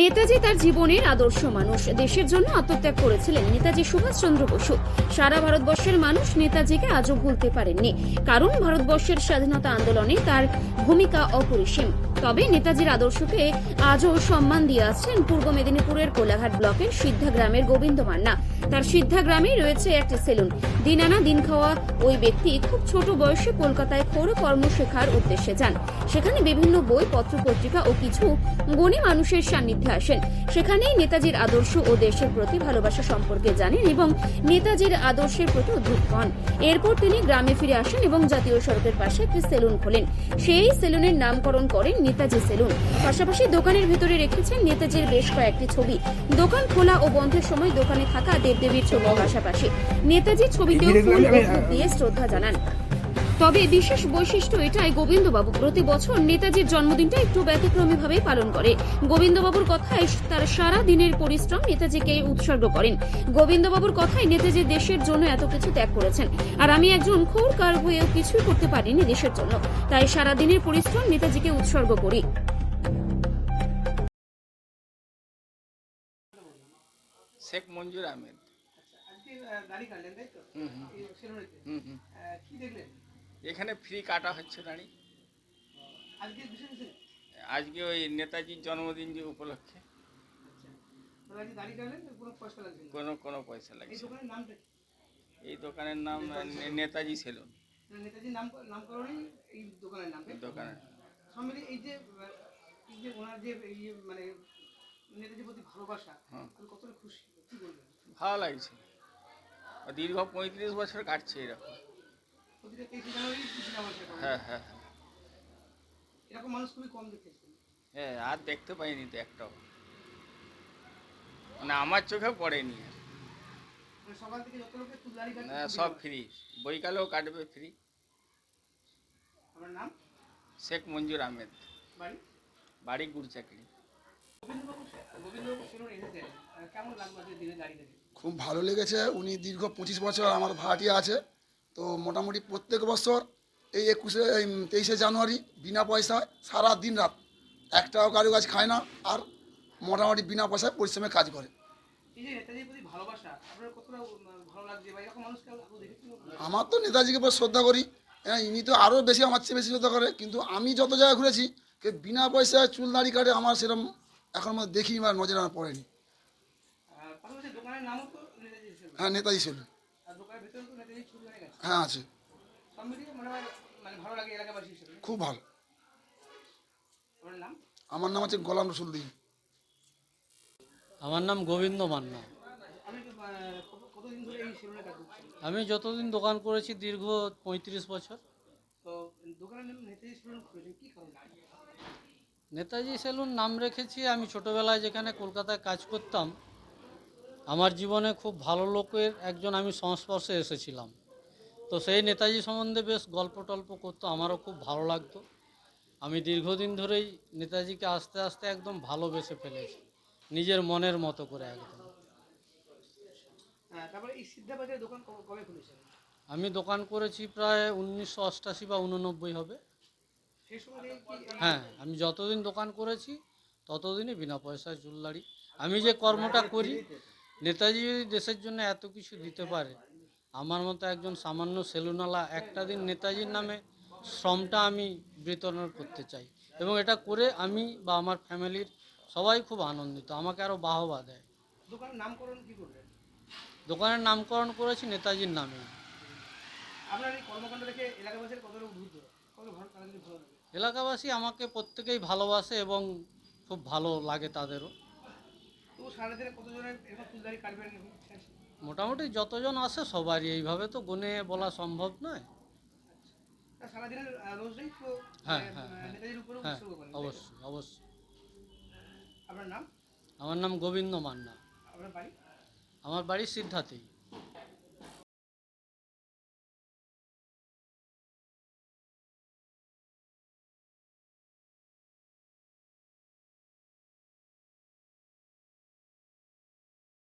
নেতাজি তার জীবনের আদর্শ মানুষ। দেশের জন্য আত্মত্যাগ করেছিলেন নেতাজি সুভাষচন্দ্র বসু। সারা ভারতবর্ষের মানুষ নেতাজিকে আজও ভুলতে পারেননি। কারণ ভারতবর্ষের স্বাধীনতা আন্দোলনে তার ভূমিকা অপরিসীম। তবে নেতাজির আদর্শকে আজও সম্মান দিয়ে আসছেন পূর্ব মেদিনীপুরের কোলাঘাট ব্লকের সিদ্ধা গ্রামের গোবিন্দ মান্না। তার সিদ্ধা গ্রামেই রয়েছে একটি সেলুন। দিন আনা দিন খাওয়া ওই ব্যক্তি খুব ছোট বয়সে কলকাতায় ক্ষৌর কর্ম শেখার উদ্দেশ্যে যান। সেখানে বিভিন্ন বই পত্র পত্রিকা ও কিছু গণী মানুষের সান্নিধ্যে আসেন। সেখানেই নেতাজির আদর্শ ও দেশের প্রতি ভালোবাসা সম্পর্কে জানেন এবং নেতাজির আদর্শের প্রতি উদ্বুদ্ধ হন। এরপর তিনি গ্রামে ফিরে আসেন এবং জাতীয় সড়কের পাশে একটি সেলুন খোলেন। সেই সেলুনের নামকরণ করেন নেতাজি সেলুন। পাশাপাশি দোকানের ভিতরে রেখেছেন নেতাজির বেশ কয়েকটি ছবি। দোকান খোলা ও বন্ধের সময় দোকানে থাকা দেবদেবীর ছবি পাশাপাশি নেতাজির ছবিতেও ফুল দিয়ে শ্রদ্ধা জানান। তবে বিশেষ বৈশিষ্ট্য এটাই গোবিন্দবাবু প্রতি বছর নেতাজির জন্মদিনটা একটু ব্যতিক্রমী ভাবেই পালন করে। গোবিন্দবাবুর কথায় তার সারা দিনের পরিশ্রম নেতাজিকে উৎসর্গ করেন। গোবিন্দবাবুর কথায় নেতাজি দেশের জন্য এত কিছু ত্যাগ করেছেন। আর আমি একজন খোরকার হয়েও কিছুই করতে পারিনি দেশের জন্য। তাই সারা দিনের পরিশ্রম নেতাজিকে উৎসর্গ করি। শেখ মঞ্জুর আহমেদ। কাটলেন তাই তো সেলুনেতে কি দেখলেন এখানে ফ্রি কাটা হচ্ছে দাঁড়ি। আজকে? আজকে ওই নেতাজির জন্মদিন যে উপলক্ষে। কোনো কোনো পয়সা লাগছে। দোকানের এই দোকানের নাম নেতাজি সেলুন। নেতাজির নাম নামকরণই এই দোকানের নাম। দোকানের সব মিলিয়ে এই যে এই যে ওনার যে মানে নেতাজির প্রতি ভালোবাসা। আমি কতটা খুশি কি বলবেন? ভালো লাগছে। দীর্ঘ পঁয়ত্রিশ বছর কাটছে এরকম। হ্যাঁ হ্যাঁ হ্যাঁ। এরকম মানুষ খুবই কম দেখেছেন হ্যাঁ আর দেখতে পাইনি তো একটাও। মানে আমার চোখে পড়েনি। না, সব ফ্রি। বইকালেও কাটবে ফ্রি। নাম? শেখ মঞ্জুর আহমেদ। বাড়ি? বাড়ি গুড় চাকরি গোবিন্দবাবু গোবিন্দবাবু সেলুন এসেছেন আহ, কেমন লাগল দিনে দাড়ি দেখে খুব ভালো লেগেছে। উনি দীর্ঘ পঁচিশ বছর আমার ভাড়াটিয়া আছে। তো মোটামুটি প্রত্যেক বছর এই একুশে এই তেইশে জানুয়ারি বিনা পয়সায় সারা দিন রাত একটাও কারও কাজ খায় না আর মোটামুটি বিনা পয়সায় পরিশ্রমে কাজ করে। আমার তো নেতাজিকে পুরো শ্রদ্ধা করি। হ্যাঁ ইনি তো আরও বেশি আমার চেয়ে বেশি শ্রদ্ধা করে। কিন্তু আমি যত জায়গায় ঘুরেছি বিনা পয়সায় চুল দাড়ি কাটে আমার সেরকম এখন মধ্যে দেখি বা নজরে আমার পড়েনি আর পাশাপাশি দোকানের নামও তো নেতাজি সেলুন হ্যাঁ নেতাজি ছিল হয়ে হ্যাঁ আছে। মনে খুব ভালো। আমার নাম হচ্ছে গোলাম রসুল দিন। আমার নাম গোবিন্দ মান্না। আমি যতদিন দোকান করেছি দীর্ঘ পঁয়ত্রিশ বছর। নেতাজি সেলুন নাম রেখেছি আমি ছোটোবেলায় যেখানে কলকাতায় কাজ করতাম আমার জীবনে খুব ভালো লোকের একজন আমি সংস্পর্শে এসেছিলাম। তো সেই নেতাজি সম্বন্ধে বেশ গল্প টল্প করতো আমারও খুব ভালো লাগতো। আমি দীর্ঘদিন ধরেই নেতাজিকে আস্তে আস্তে একদম ভালোবেসে ফেলেছি নিজের মনের মতো করে একদম। হ্যাঁ আমি দোকান করেছি প্রায় উনিশশো অষ্টাশি বা উননব্বই হবে। হ্যাঁ আমি যতদিন দোকান করেছি ততদিনই বিনা পয়সায় চুলদাড়ি আমি যে কর্মটা করি নেতাজি যদি দেশের জন্য এত কিছু দিতে পারে আমার মতো একজন সামান্য সেলুনওয়ালা একটা দিন নেতাজির নামে শ্রমটা আমি বিতরণ করতে চাই এবং এটা করে আমি বা আমার ফ্যামিলির সবাই খুব আনন্দিত আমাকে আরও বাহবা দেয়। দোকানের নামকরণ কি করলেন? দোকানের নামকরণ করেছি নেতাজির নামে। আপনার এই কর্মকাণ্ড দেখে এলাকাবাসীর কতটা উদ্বুদ্ধ? কত ভালো তাদের ভালো লাগে? এলাকাবাসী আমাকে প্রত্যেকেই ভালোবাসে এবং খুব ভালো লাগে তাদেরও। তো সারাদিনে কতজনের এরকম ফুলদারি কাটবেন ইচ্ছা আছে? মোটামুটি যতজন আসে সবারই এইভাবে তো গুনে বলা সম্ভব নয়। সারাদিনের আহ, তো হ্যাঁ, মানে, হ্যাঁ, হ্যাঁ। নেতাজির উপরে হ্যাঁ উৎসর্গ করেন অবশ্যই অবশ্যই। আপনার নাম? আমার নাম গোবিন্দ মান্না। আপনার বাড়ি? আমার বাড়ি সিদ্ধাতেই।